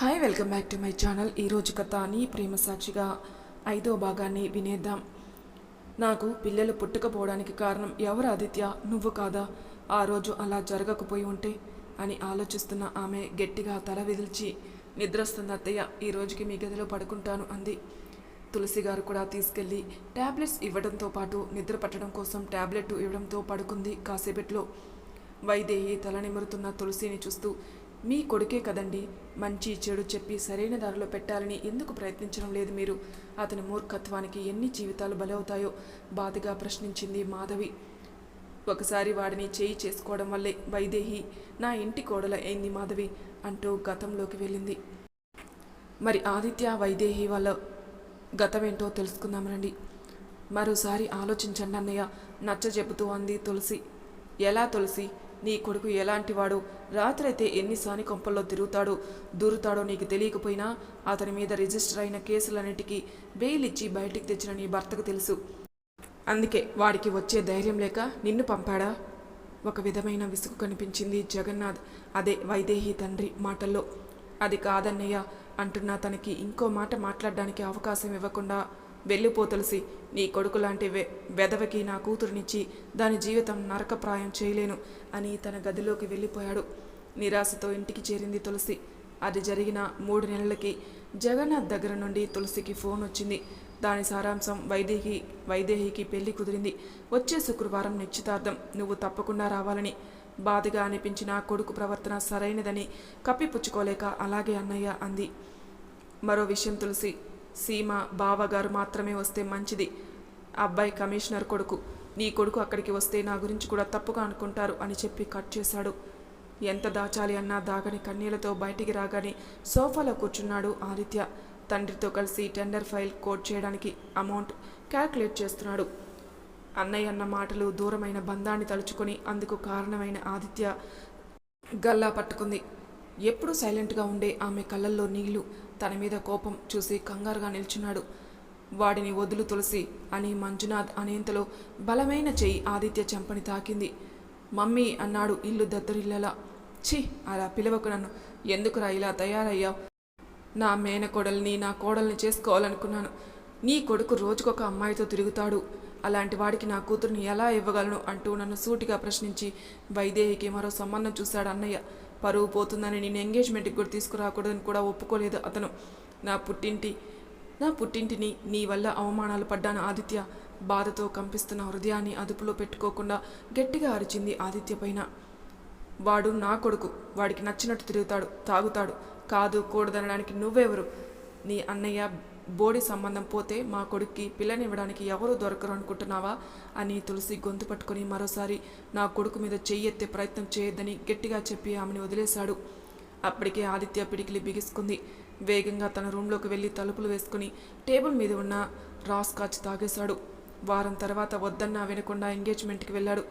Hi welcome back to my channel. ఈరోజు కథ నీ ప్రేమ సాక్షిగా ఐదో భాగాన్ని వినేద్దాం. నాకు పిల్లలు పుట్టకపోవడానికి కారణం ఎవరు ఆదిత్య? నువ్వు కాదా? ఆ రోజు అలా జరగకపోయి ఉంటే అని ఆలోచిస్తున్న ఆమె గట్టిగా తల విదిల్చి నిద్రస్తుంది అత్తయ్య ఈ రోజుకి మీ గదిలో పడుకుంటాను అంది. తులసి గారు కూడా తీసుకెళ్ళి ట్యాబ్లెట్స్ ఇవ్వడంతో పాటు నిద్ర పట్టడం కోసం టాబ్లెట్ ఇవ్వడంతో పడుకుంది కాసేపట్లో. వైదేహి తల నిమురుతున్న తులసిని చూస్తూ మీ కొడుకే కదండి. మంచి చెడు చెప్పి సరైన దారిలో పెట్టాలని ఎందుకు ప్రయత్నించడం లేదు మీరు? అతని మూర్ఖత్వానికి ఎన్ని జీవితాలు బలవుతాయో బాధగా ప్రశ్నించింది మాధవి. ఒకసారి వాడిని చేయి చేసుకోవడం వల్లే వైదేహి నా ఇంటి కోడల అయింది మాధవి అంటూ గతంలోకి వెళ్ళింది. మరి ఆదిత్య వైదేహి వాళ్ళ గతమేంటో తెలుసుకుందాం రండి. మరోసారి ఆలోచించండి అన్నయ్య నచ్చ చెబుతూ అంది తులసి. ఎలా తులసి? నీ కొడుకు ఎలాంటివాడు? రాత్రైతే ఎన్నిసాని కొంపల్లో తిరుగుతాడో? దూరుతాడో నీకు తెలియకపోయినా అతని మీద రిజిస్టర్ అయిన కేసులన్నిటికీ బెయిల్ ఇచ్చి బయటికి తెచ్చిన నీ భర్తకు తెలుసు. అందుకే వాడికి వచ్చే ధైర్యం లేక నిన్ను పంపాడా? ఒక విధమైన విసుగు కనిపించింది జగన్నాథ్. అదే వైదేహి తండ్రి మాటల్లో. అది కాదన్నయ్య అంటున్నా తనకి ఇంకో మాట మాట్లాడడానికి అవకాశం ఇవ్వకుండా వెళ్ళిపో తులసి నీ కొడుకు లాంటి వె వెదవకి నా కూతురునిచ్చి దాని జీవితం నరకప్రాయం చేయలేను అని తన గదిలోకి వెళ్ళిపోయాడు నిరాశతో ఇంటికి చేరింది తులసి. అది జరిగిన మూడు నెలలకి జగన్నాథ్ దగ్గర నుండి తులసికి ఫోన్ వచ్చింది. దాని సారాంశం వైదేహి వైదేహికి పెళ్ళి కుదిరింది. వచ్చే శుక్రవారం నిశ్చితార్థం. నువ్వు తప్పకుండా రావాలని. బాధగా అనిపించిన కొడుకు ప్రవర్తన సరైనదని కప్పిపుచ్చుకోలేక అలాగే అన్నయ్య అంది. మరో విషయం తులసి. సీమ బావగారు మాత్రమే వస్తే మంచిది. అబ్బాయి కమిషనర్ కొడుకు నీ కొడుకు అక్కడికి వస్తే నా గురించి కూడా తప్పుగా అనుకుంటారు అని చెప్పి కట్ చేశాడు. ఎంత దాచాలి అన్నా దాగని కన్నీళ్ళతో బయటికి రాగానే సోఫాలో కూర్చున్నాడు ఆదిత్య. తండ్రితో కలిసి టెండర్ ఫైల్ కోట్ చేయడానికి అమౌంట్ క్యాల్కులేట్ చేస్తున్నాడు. అన్నయ్య అన్న మాటలు దూరమైన బంధాన్ని తలుచుకొని అందుకు కారణమైన ఆదిత్య గల్లా పట్టుకుంది. ఎప్పుడూ సైలెంట్గా ఉండే ఆమె కళ్ళల్లో నీళ్ళు. తన మీద కోపం చూసి కంగారుగా నిల్చున్నాడు. వాడిని వదులు తులసి అని మంజునాథ్ అనేంతలో బలమైన చెయ్యి ఆదిత్య చెంపని తాకింది. మమ్మీ అన్నాడు ఇల్లు దద్దరిల్లలా. ఛీ అలా పిలవకు నన్ను. ఎందుకురా ఇలా తయారయ్యావు? నా మేనకోడల్ని నా కోడల్ని చేసుకోవాలనుకున్నాను. నీ కొడుకు రోజుకొక అమ్మాయితో తిరుగుతాడు. అలాంటి వాడికి నా కూతుర్ని ఎలా ఇవ్వగలను అంటూ నన్ను సూటిగా ప్రశ్నించి వైదేహికి మరో సంబంధం చూశాడు అన్నయ్య. పరువు పోతుందని నేను ఎంగేజ్మెంట్కి కూడా తీసుకురాకూడదని కూడా ఒప్పుకోలేదు. అతను నా పుట్టింటి నా పుట్టింటిని నీ వల్ల అవమానాలు పడ్డాను ఆదిత్య. బాధతో కంపిస్తున్న హృదయాన్ని అదుపులో పెట్టుకోకుండా గట్టిగా అరిచింది ఆదిత్య పైన. వాడు నా కొడుకు వాడికి నచ్చినట్టు తిరుగుతాడు తాగుతాడు. కాదు కూడదనడానికి నువ్వెవరు? నీ అన్నయ్య బోడి సంబంధం పోతే మా కొడుక్కి పిల్లనివ్వడానికి ఎవరు దొరకరు అనుకుంటున్నావా అని తులసి గొంతు పట్టుకొని మరోసారి నా కొడుకు మీద చెయ్యెత్తే ప్రయత్నం చేయొద్దని గట్టిగా చెప్పి ఆమెను వదిలేశాడు. అప్పటికే ఆదిత్య పిడికిలి బిగిసుకుంది. వేగంగా తన రూంలోకి వెళ్ళి తలుపులు వేసుకుని టేబుల్ మీద ఉన్న రాస్ కాచ్ తాగేశాడు. వారం తర్వాత వద్దన్నా వినకుండా ఎంగేజ్మెంట్కి వెళ్ళాడు.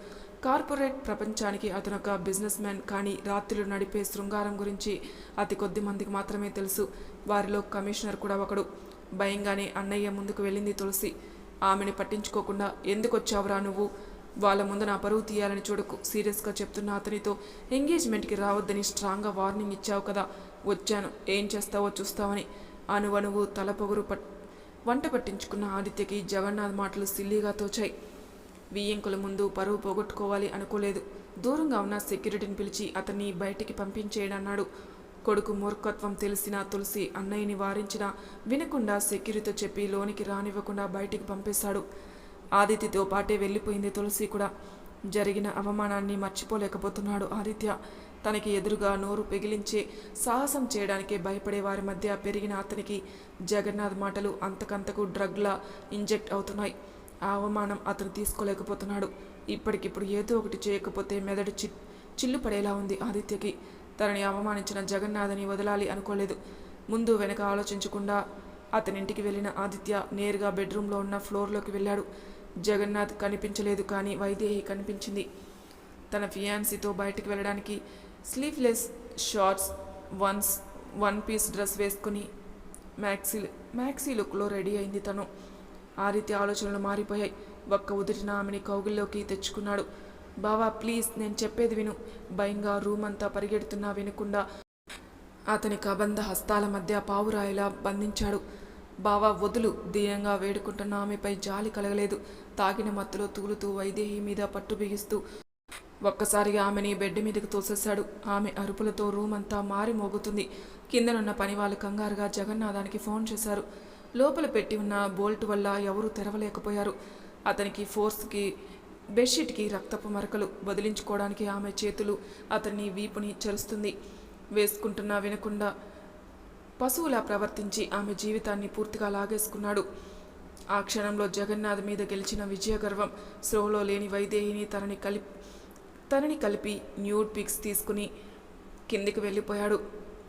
కార్పొరేట్ ప్రపంచానికి అతను ఒక బిజినెస్ మ్యాన్ కానీ రాత్రులు నడిపే శృంగారం గురించి అతి కొద్ది మందికి మాత్రమే తెలుసు. వారిలో కమిషనర్ కూడా ఒకడు. భయంగానే అన్నయ్య ముందుకు వెళ్ళింది తులసి. ఆమెని పట్టించుకోకుండా ఎందుకొచ్చావురా నువ్వు? వాళ్ళ ముందు నా పరువు తీయాలని చూడకు. సీరియస్గా చెప్తున్న అతనితో ఎంగేజ్మెంట్కి రావద్దని స్ట్రాంగ్గా వార్నింగ్ ఇచ్చావు కదా. వచ్చాను. ఏం చేస్తావో చూస్తావని. అనువనువు తల పొగురు పట్ వంట పట్టించుకున్న ఆదిత్యకి జగన్నాథ్ మాటలు సిల్లీగా తోచాయి. వియ్యంకుల ముందు పరువు పోగొట్టుకోవాలి అనుకోలేదు. దూరంగా ఉన్న సెక్యూరిటీని పిలిచి అతన్ని బయటికి పంపించేయడన్నాడు కొడుకు మూర్ఖత్వం తెలిసిన తులసి అన్నయ్యని వారించినా వినకుండా సెక్యూరిటీతో చెప్పి లోనికి రానివ్వకుండా బయటికి పంపేశాడు. ఆదిత్యతో పాటే వెళ్ళిపోయింది తులసి కూడా. జరిగిన అవమానాన్ని మర్చిపోలేకపోతున్నాడు ఆదిత్య. తనకి ఎదురుగా నోరు పెగిలించే సాహసం చేయడానికే భయపడే వారి మధ్య పెరిగిన అతనికి జగన్నాథ్ మాటలు అంతకంతకు డ్రగ్లా ఇంజెక్ట్ అవుతున్నాయి. ఆ అవమానం అతను తీసుకోలేకపోతున్నాడు. ఇప్పటికిప్పుడు ఏదో ఒకటి చేయకపోతే మెదడు చి చిల్లు పడేలా ఉంది ఆదిత్యకి. తనని అవమానించిన జగన్నాథని వదలాలి అనుకోలేదు. ముందు వెనక ఆలోచించకుండా అతనింటికి వెళ్ళిన ఆదిత్య నేరుగా బెడ్రూమ్లో ఉన్న ఫ్లోర్లోకి వెళ్ళాడు. జగన్నాథ్ కనిపించలేదు కానీ వైదేహి కనిపించింది. తన ఫియాన్సీతో బయటికి వెళ్ళడానికి sleeveless shorts ones one piece dress వేసుకుని మ్యాక్సీ మ్యాక్సీ లుక్లో రెడీ అయింది తను. ఆదిత్య ఆలోచనలు మారిపోయాయి. ఒక్క ఉదిరిన ఆమెని కౌగిల్లోకి తెచ్చుకున్నాడు. బావా ప్లీజ్ నేను చెప్పేది విను. భయంగా రూమ్ అంతా పరిగెడుతున్నా వినకుండా అతని కబంధ హస్తాల మధ్య పావురాయిలా బంధించాడు. బావా వదులు. దీయంగా వేడుకుంటున్న ఆమెపై జాలి కలగలేదు. తాగిన మత్తులో తూలుతూ వైదేహి మీద పట్టు బిగిస్తూ ఒక్కసారిగా ఆమెని బెడ్ మీదకి తోసేశాడు. ఆమె అరుపులతో రూమ్ అంతా మారి మోగుతుంది. కిందనున్న పని వాళ్ళు కంగారుగా జగన్నాథానికి ఫోన్ చేశారు. లోపల పెట్టి ఉన్న బోల్ట్ వల్ల ఎవరూ తెరవలేకపోయారు. అతనికి ఫోర్స్కి బెడ్షీట్కి రక్తపు మరకలు బదిలించుకోవడానికి ఆమె చేతులు అతన్ని వీపుని చరుస్తుంది. వేసుకుంటున్నా వినకుండా పశువులా ప్రవర్తించి ఆమె జీవితాన్ని పూర్తిగా లాగేసుకున్నాడు. ఆ క్షణంలో జగన్నాథ్ మీద గెలిచిన విజయగర్వం స్రోలో లేని వైదేహిని తనని కలిపి తనని కలిపి న్యూడ్ పిక్స్ తీసుకుని కిందికి వెళ్ళిపోయాడు.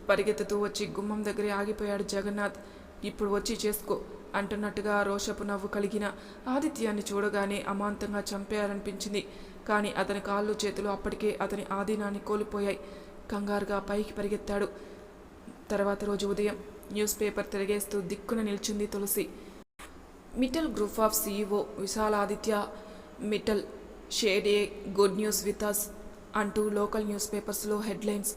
పరిగెత్తుతూ వచ్చి గుమ్మం దగ్గరే ఆగిపోయాడు జగన్నాథ్. ఇప్పుడు వచ్చి చేసుకో. అంటున్నట్టుగా రోషపు నవ్వు కలిగిన ఆదిత్యాన్ని చూడగానే అమాంతంగా చంపేయాలనిపించింది. కానీ అతని కాళ్ళు చేతులు అప్పటికే అతని ఆధీనాన్ని కోల్పోయాయి. కంగారుగా పైకి పరిగెత్తాడు. తర్వాత రోజు ఉదయం న్యూస్ పేపర్ తిరిగేస్తూ దిక్కున నిల్చుంది Tulasi. Mittal group of CEO Vishaladitya Mittal shared a good news with us అంటూ లోకల్ న్యూస్ పేపర్స్లో హెడ్లైన్స్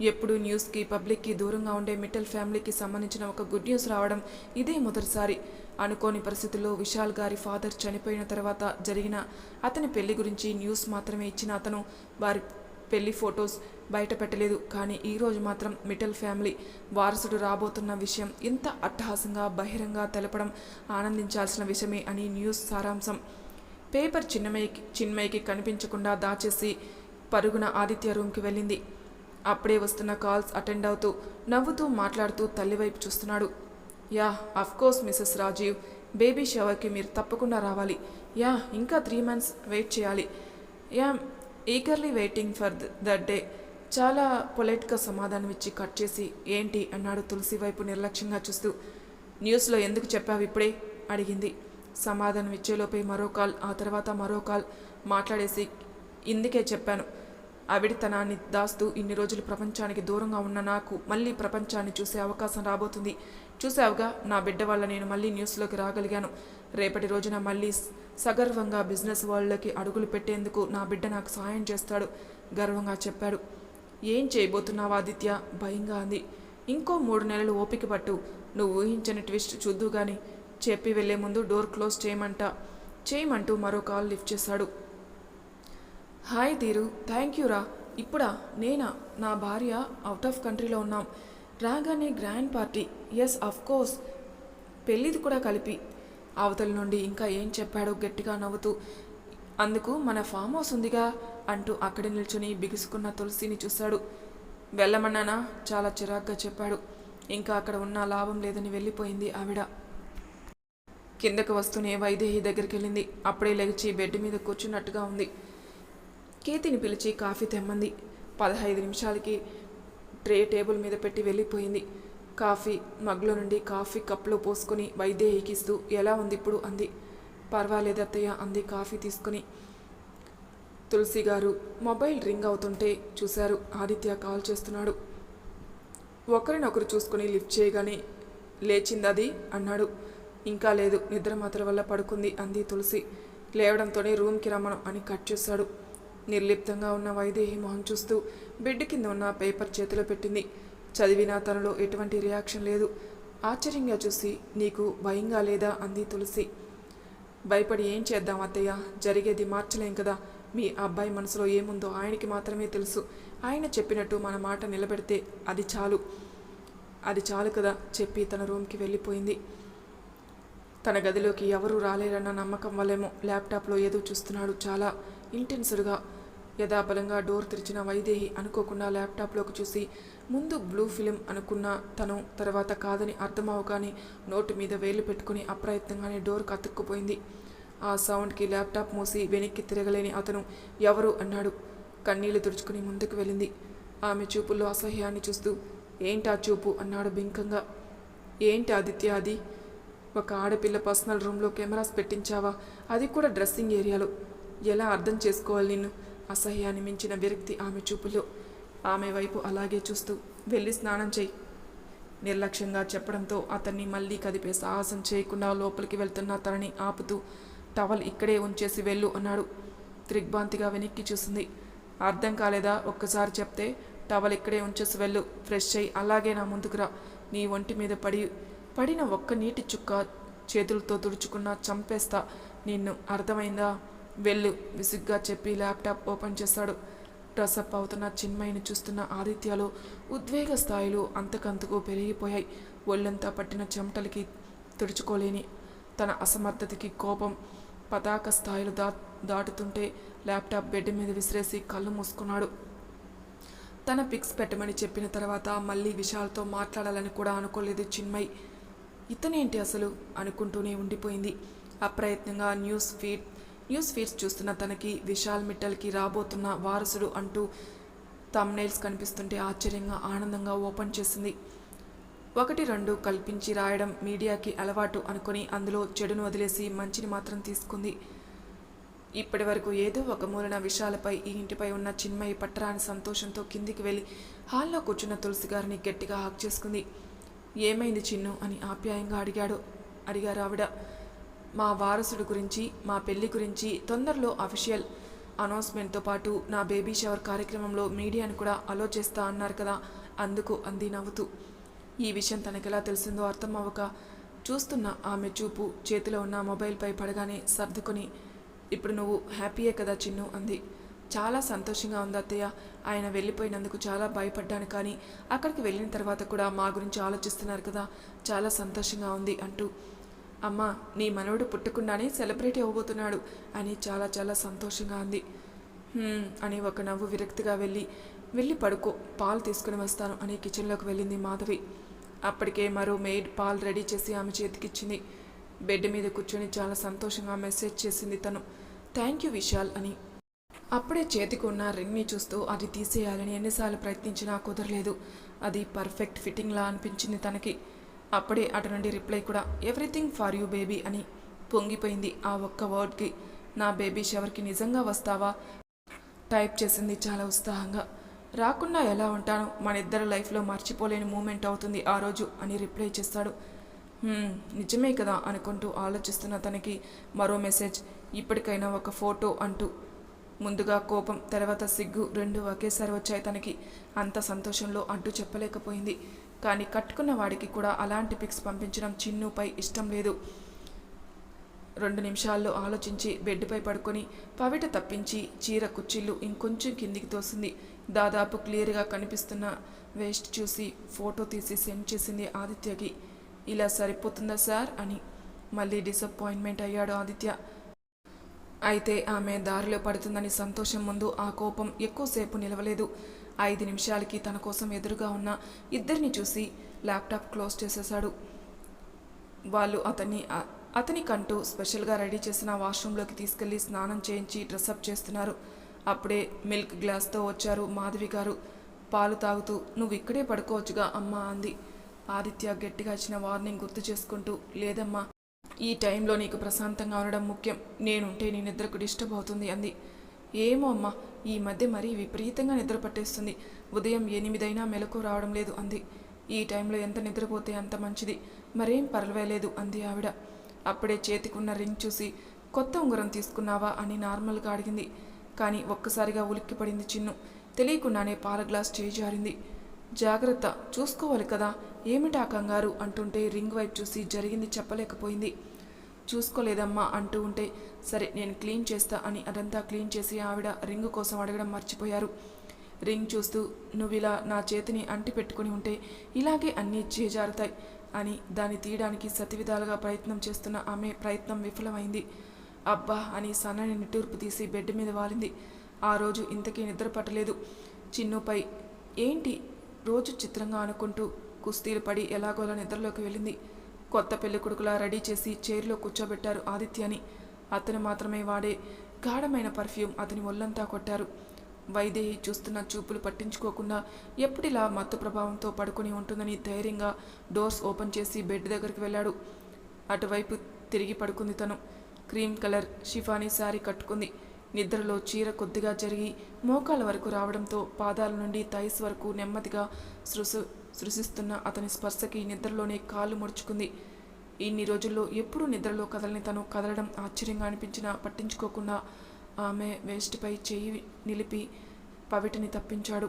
ఎప్పుడు న్యూస్కి పబ్లిక్కి దూరంగా ఉండే మిట్టల్ ఫ్యామిలీకి సంబంధించిన ఒక గుడ్ న్యూస్ రావడం ఇదే మొదటిసారి. అనుకోని పరిస్థితుల్లో విశాల్ గారి ఫాదర్ చనిపోయిన తర్వాత జరిగిన అతని పెళ్ళి గురించి న్యూస్ మాత్రమే ఇచ్చిన అతను వారి పెళ్ళి ఫొటోస్ బయట పెట్టలేదు. కానీ ఈరోజు మాత్రం మిటల్ ఫ్యామిలీ వారసుడు రాబోతున్న విషయం ఇంత అట్టహాసంగా బహిరంగ తెలపడం ఆనందించాల్సిన విషయమే అని న్యూస్ సారాంశం. పేపర్ చిన్నమయ్యకి చిన్మయ్యకి కనిపించకుండా దాచేసి పరుగున ఆదిత్య రూమ్కి వెళ్ళింది. అప్పుడే వస్తున్న కాల్స్ అటెండ్ అవుతూ నవ్వుతూ మాట్లాడుతూ తల్లివైపు చూస్తున్నాడు. Yeah course Mrs Rajeev. Baby షవర్కి మీరు తప్పకుండా రావాలి. యా ఇంకా త్రీ మంత్స్ వెయిట్ చేయాలి. Yeah eagerly waiting for that day చాలా పొలైట్గా సమాధానం ఇచ్చి కట్ చేసి ఏంటి? అన్నాడు తులసి వైపు నిర్లక్ష్యంగా చూస్తూ. న్యూస్లో ఎందుకు చెప్పావు ఇప్పుడే? అడిగింది. సమాధానం ఇచ్చేలోపే మరో కాల్ ఆ తర్వాత మరో కాల్ మాట్లాడేసి ఇందుకే చెప్పాను. అవిడితనాన్ని దాస్తూ ఇన్ని రోజులు ప్రపంచానికి దూరంగా ఉన్న నాకు మళ్ళీ ప్రపంచాన్ని చూసే అవకాశం రాబోతుంది. చూసావుగా నా బిడ్డ వల్ల నేను మళ్ళీ న్యూస్లోకి రాగలిగాను. రేపటి రోజున మళ్ళీ సగర్వంగా బిజినెస్ వరల్డ్లోకి అడుగులు పెట్టేందుకు నా బిడ్డ నాకు సహాయం చేస్తాడు గర్వంగా చెప్పాడు. ఏం చేయబోతున్నావు ఆదిత్య? భయంగా అంది. ఇంకో మూడు నెలలు ఓపిక పట్టు. నువ్వు ఊహించని ట్విస్ట్ చూద్దు గాని చెప్పి వెళ్ళే ముందు డోర్ క్లోజ్ చేయమంట. చేయమంటూ మరో కాల్ లిఫ్ట్ చేశాడు. హాయ్ తీరు థ్యాంక్ యూరా ఇప్పుడా? నేనా? నా భార్య అవుట్ ఆఫ్ కంట్రీలో ఉన్నాం. రాగానే grand party yes of course పెళ్ళిది కూడా కలిపి. అవతల నుండి ఇంకా ఏం చెప్పాడో గట్టిగా నవ్వుతూ అందుకు మన ఫామ్ హౌస్ ఉందిగా అంటూ అక్కడ నిల్చుని బిగుసుకున్న తులసిని చూశాడు వెళ్ళమన్నానా? చాలా చిరాగ్గా చెప్పాడు. ఇంకా అక్కడ ఉన్న లాభం లేదని వెళ్ళిపోయింది ఆవిడ. కిందకు వస్తూనే వైదేహి దగ్గరికి వెళ్ళింది. అప్పుడే లేచి బెడ్ మీద కూర్చున్నట్టుగా ఉంది. కేతిని పిలిచి కాఫీ తెమ్మంది. పదహైదు నిమిషాలకి ట్రే టేబుల్ మీద పెట్టి వెళ్ళిపోయింది. కాఫీ మగ్లో నుండి కాఫీ కప్లో పోసుకొని వైదేహికి ఇస్తూ ఎలా ఉంది ఇప్పుడు అంది. పర్వాలేదు అత్తయ్య అంది కాఫీ తీసుకుని. తులసి గారు మొబైల్ రింగ్ అవుతుంటే చూశారు. ఆదిత్య కాల్ చేస్తున్నాడు. ఒకరినొకరు చూసుకుని లిఫ్ట్ చేయగానే లేచింది అది అన్నాడు. ఇంకా లేదు నిద్ర మాత్ర వల్ల పడుకుంది అంది తులసి. లేవడంతోనే రూమ్కి రమ్మను అని కట్ చేశాడు. నిర్లిప్తంగా ఉన్న వైదేహి మొహం చూస్తూ బెడ్ కింద ఉన్న పేపర్ చేతిలో పెట్టింది. చదివినా తనలో ఎటువంటి రియాక్షన్ లేదు. ఆశ్చర్యంగా చూసి నీకు భయంగా లేదా? అంది తులసి. భయపడి ఏం చేద్దాం అత్తయ్య? జరిగేది మార్చలేం కదా. మీ అబ్బాయి మనసులో ఏముందో ఆయనకి మాత్రమే తెలుసు. ఆయన చెప్పినట్టు మన మాట నిలబెడితే అది చాలు. అది చాలు కదా చెప్పి తన రూమ్కి వెళ్ళిపోయింది. తన గదిలోకి ఎవరూ రాలేరన్న నమ్మకం వల్లేమో ల్యాప్టాప్లో ఏదో చూస్తున్నాడు చాలా ఇంటెన్స్డ్గా యథాబలంగా డోర్ తెరిచిన వైదేహి అనుకోకుండా ల్యాప్టాప్లోకి చూసి ముందు బ్లూ ఫిలిం అనుకున్న తను తర్వాత కాదని అర్థమవగానే నోటు మీద వేలు పెట్టుకుని అప్రయత్నంగానే డోర్ అతుక్కుపోయింది ఆ సౌండ్కి ల్యాప్టాప్ మూసి వెనక్కి తిరగలేని అతను ఎవరు అన్నాడు. కన్నీళ్ళు తుడుచుకుని ముందుకు వెళ్ళింది. ఆమె చూపుల్లో అసహ్యాన్ని చూస్తూ ఏంటా చూపు? అన్నాడు బింకంగా. ఏంటి ఆదిత్య అది? ఒక ఆడపిల్ల పర్సనల్ రూమ్లో కెమెరాస్ పెట్టించావా? అది కూడా డ్రెస్సింగ్ ఏరియాలో. ఎలా అర్థం చేసుకోవాలి నిన్ను? అసహ్యాన్ని మించిన విరక్తి ఆమె చూపులో. ఆమె వైపు అలాగే చూస్తూ వెళ్ళి స్నానం చేయి నిర్లక్ష్యంగా చెప్పడంతో అతన్ని మళ్ళీ కదిపే సాహసం చేయకుండా లోపలికి వెళ్తున్న తనని ఆపుతూ టవల్ ఇక్కడే ఉంచేసి వెళ్ళు అన్నాడు. త్రిగ్భాంతిగా వెనక్కి చూసింది. అర్థం కాలేదా? ఒక్కసారి చెప్తే టవల్ ఇక్కడే ఉంచేసి వెళ్ళు. ఫ్రెష్ అయ్యి అలాగే నా ముందుకు రా. నీ ఒంటి మీద పడి పడిన ఒక్క నీటి చుక్క చేతులతో తుడుచుకున్నా చంపేస్తా. నిన్ను అర్థమైందా? వెళ్ళు. విసుగ్గా చెప్పి ల్యాప్టాప్ ఓపెన్ చేశాడు డ్రెస్అప్ అవుతున్న చిన్మయిని చూస్తున్న ఆదిత్యలో ఉద్వేగ స్థాయిలు అంతకంతకు పెరిగిపోయాయి. ఒళ్ళంతా పట్టిన చెమటలకి తుడుచుకోలేని తన అసమర్థతకి కోపం పతాక స్థాయిలు దా దాటుతుంటే ల్యాప్టాప్ బెడ్ మీద విసిరేసి కళ్ళు మూసుకున్నాడు. తన పిక్స్ పెట్టమని చెప్పిన తర్వాత మళ్ళీ విశాల్తో మాట్లాడాలని కూడా అనుకోలేదు చిన్మయ్. ఇతనేంటి అసలు? అనుకుంటూనే ఉండిపోయింది. అప్రయత్నంగా న్యూస్ ఫీడ్ న్యూస్ ఫీడ్స్ చూస్తున్న తనకి విశాల్ మిట్టల్కి రాబోతున్న వారసుడు అంటూ తమ్నైల్స్ కనిపిస్తుంటే ఆశ్చర్యంగా ఆనందంగా ఓపెన్ చేసింది. ఒకటి రెండు కల్పించి రాయడం మీడియాకి అలవాటు అనుకొని అందులో చెడును వదిలేసి మంచిని మాత్రం తీసుకుంది. ఇప్పటి వరకు ఏదో ఒక మూలన విషయాలపై ఈ ఇంటిపై ఉన్న చిన్మయి పట్టరాని సంతోషంతో కిందికి వెళ్ళి హాల్లో కూర్చున్న తులసి గారిని గట్టిగా హాక్ చేసుకుంది. ఏమైంది చిన్ను అని ఆప్యాయంగా అడిగాడు. అడిగారు ఆవిడ. మా వారసుడు గురించి మా పెళ్ళి గురించి తొందరలో అఫీషియల్ అనౌన్స్మెంట్తో పాటు నా బేబీ షవర్ కార్యక్రమంలో మీడియాను కూడా అలో చేస్తా అన్నారు కదా అందుకు అంది నవ్వుతూ. ఈ విషయం తనకెలా తెలిసిందో అర్థం అవ్వక చూస్తున్న ఆమె చూపు చేతిలో ఉన్న మొబైల్పై పడగానే సర్దుకొని ఇప్పుడు నువ్వు హ్యాపీయే కదా చిన్ను? అంది. చాలా సంతోషంగా ఉంది అత్తయ్య. ఆయన వెళ్ళిపోయినందుకు చాలా భయపడ్డాను కానీ అక్కడికి వెళ్ళిన తర్వాత కూడా మా గురించి ఆలోచిస్తున్నారు కదా చాలా సంతోషంగా ఉంది అంటూ అమ్మా నీ మనవడు పుట్టకుండానే సెలబ్రిటీ అవ్వబోతున్నాడు అని చాలా చాలా సంతోషంగా అంది. అని ఒక నవ్వు విరక్తిగా వెళ్ళి వెళ్ళి పడుకో పాలు తీసుకుని వస్తాను అని కిచెన్లోకి వెళ్ళింది మాధవి. అప్పటికే మరో మెయిడ్ పాలు రెడీ చేసి ఆమె చేతికిచ్చింది. బెడ్ మీద కూర్చొని చాలా సంతోషంగా మెసేజ్ చేసింది తను. థ్యాంక్ యూ విశాల్ అని. అప్పుడే చేతికి ఉన్న రింగ్ని చూస్తూ అది తీసేయాలని ఎన్నిసార్లు ప్రయత్నించినా కుదరలేదు. అది పర్ఫెక్ట్ ఫిట్టింగ్లా అనిపించింది తనకి. అప్పుడే అటు నుండి రిప్లై కూడా ఎవ్రీథింగ్ ఫర్ యూ బేబీ అని పొంగిపోయింది ఆ ఒక్క వర్డ్కి. నా బేబీ షవర్కి నిజంగా వస్తావా? టైప్ చేసింది చాలా ఉత్సాహంగా. రాకుండా ఎలా ఉంటాను? మన ఇద్దరి లైఫ్లో మర్చిపోలేని మూమెంట్ అవుతుంది ఆ రోజు అని రిప్లై చేస్తాడు. నిజమే కదా అనుకుంటూ ఆలోచిస్తున్న తనకి మరో మెసేజ్ ఇప్పటికైనా ఒక ఫోటో అంటూ. ముందుగా కోపం తర్వాత సిగ్గు రెండు ఒకేసారి వచ్చాయి తనకి. అంత సంతోషంలో అంటూ చెప్పలేకపోయింది. కానీ కట్టుకున్న వాడికి కూడా అలాంటి పిక్స్ పంపించడం చిన్నుపై ఇష్టం లేదు. రెండు నిమిషాల్లో ఆలోచించి బెడ్పై పడుకొని పవిట తప్పించి చీర కుచ్చిళ్ళు ఇంకొంచెం కిందికి తోసింది. దాదాపు క్లియర్గా కనిపిస్తున్న వేస్ట్ చూసి ఫోటో తీసి సెండ్ చేసింది ఆదిత్యకి. ఇలా సరిపోతుందా సార్? అని మళ్ళీ డిసప్పాయింట్మెంట్ అయ్యాడు ఆదిత్య. అయితే ఆమె దారిలో పడుతుందని సంతోషం ముందు ఆ కోపం ఎక్కువసేపు నిలవలేదు. ఐదు నిమిషాలకి తన కోసం ఎదురుగా ఉన్న ఇద్దరిని చూసి ల్యాప్టాప్ క్లోజ్ చేసేశాడు. వాళ్ళు అతన్ని అతనికంటూ స్పెషల్గా రెడీ చేసిన వాష్రూమ్లోకి తీసుకెళ్ళి స్నానం చేయించి డ్రెస్అప్ చేస్తున్నారు. అప్పుడే మిల్క్ గ్లాస్తో వచ్చారు మాధవి గారు. పాలు తాగుతూ నువ్వు ఇక్కడే పడుకోవచ్చుగా అమ్మా అంది. ఆదిత్య గట్టిగా ఇచ్చిన వార్నింగ్ గుర్తు చేసుకుంటూ లేదమ్మా ఈ టైంలో నీకు ప్రశాంతంగా ఉండడం ముఖ్యం. నేనుంటే నీ నిద్రకు డిస్టర్బ్ అవుతుంది అంది. ఏమో అమ్మా ఈ మధ్య మరీ విపరీతంగా నిద్ర పట్టేస్తుంది. ఉదయం ఎనిమిదైనా మెలకు రావడం లేదు అంది. ఈ టైంలో ఎంత నిద్రపోతే అంత మంచిది. మరేం పర్వాలేదు అంది ఆవిడ. అప్పుడే చేతికున్న రింగ్ చూసి కొత్త ఉంగరం తీసుకున్నావా? అని నార్మల్గా అడిగింది. కానీ ఒక్కసారిగా ఉలిక్కిపడింది చిన్ను. తెలియకుండానే పాల గ్లాస్ చేయి జారింది. జాగ్రత్త చూసుకోవాలి కదా. ఏమిటా కంగారు అంటుంటే రింగ్ వైపు చూసి జరిగింది చెప్పలేకపోయింది. చూసుకోలేదమ్మా అంటూ ఉంటే సరే నేను క్లీన్ చేస్తా అని అదంతా క్లీన్ చేసి ఆవిడ రింగ్ కోసం అడగడం మర్చిపోయారు. రింగ్ చూస్తూ నువ్వు ఇలా నా చేతిని అంటి పెట్టుకుని ఉంటే ఇలాగే అన్నీ చేజారుతాయి అని దాన్ని తీయడానికి సతివిధాలుగా ప్రయత్నం చేస్తున్న ఆమె ప్రయత్నం విఫలమైంది. అబ్బా అని సన్నని నిట్టూర్పు తీసి బెడ్ మీద వాలింది. ఆ రోజు ఇంతకీ నిద్ర పట్టలేదు. చిన్నుపై ఏంటి? రోజు చిత్రంగా అనుకుంటూ కుస్తీలు పడి ఎలాగోలా నిద్రలోకి వెళ్ళింది. కొత్త పెళ్ళి కొడుకులా రెడీ చేసి చైర్లో కూర్చోబెట్టారు ఆదిత్యని అతను మాత్రమే వాడే గాఢమైన పర్ఫ్యూమ్ అతని ఒళ్ళంతా కొట్టారు. వైదేహి చూస్తున్న చూపులు పట్టించుకోకుండా ఎప్పుడిలా మత్తు ప్రభావంతో పడుకుని ఉంటుందని ధైర్యంగా డోర్స్ ఓపెన్ చేసి బెడ్ దగ్గరికి వెళ్ళాడు. అటువైపు తిరిగి పడుకుంది తను. క్రీమ్ కలర్ షిఫానీ శారీ కట్టుకుంది. నిద్రలో చీర కొద్దిగా జరిగి మోకాల వరకు రావడంతో పాదాల నుండి థైస్ వరకు నెమ్మదిగా సృసు సృశిస్తున్న అతని స్పర్శకి నిద్రలోనే కాళ్ళు ముడుచుకుంది. ఇన్ని రోజుల్లో ఎప్పుడూ నిద్రలో కదలని తను కదలడం ఆశ్చర్యంగా అనిపించినా పట్టించుకోకుండా ఆమె వేస్ట్పై చేయి నిలిపి పవిటిని తప్పించాడు.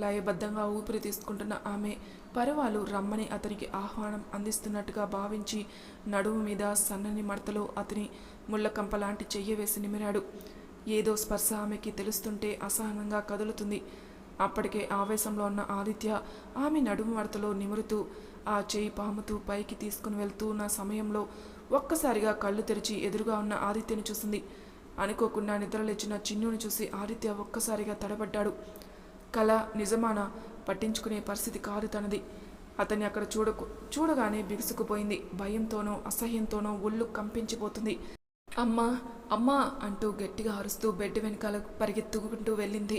లయబద్ధంగా ఊపిరి తీసుకుంటున్న ఆమె పరువాలు రమ్మని అతనికి ఆహ్వానం అందిస్తున్నట్టుగా భావించి నడుము మీద సన్నని మడతలో అతని ముళ్ళకంప లాంటి చెయ్యి వేసి నిమిరాడు. ఏదో స్పర్శ ఆమెకి తెలుస్తుంటే అసహనంగా కదులుతుంది. అప్పటికే ఆవేశంలో ఉన్న ఆదిత్య ఆమె నడుము మడతలో నిమురుతూ ఆ చేయి పాముతూ పైకి తీసుకుని వెళ్తూ ఉన్న సమయంలో ఒక్కసారిగా కళ్ళు తెరిచి ఎదురుగా ఉన్న ఆదిత్యని చూసింది. అనుకోకుండా నిద్రలేచిన చిన్నుని చూసి ఆదిత్య ఒక్కసారిగా తడబడ్డాడు. కళ నిజమాన? పట్టించుకునే పరిస్థితి కాదు తనది. అతన్ని అక్కడ చూడకు చూడగానే బిగుసుకుపోయింది. భయంతోనో అసహ్యంతోనో ఒళ్ళు కంపించిపోతుంది. అమ్మా అమ్మా అంటూ గట్టిగా అరుస్తూ బెడ్ వెనకాల పరిగెత్తుకుంటూ వెళ్ళింది.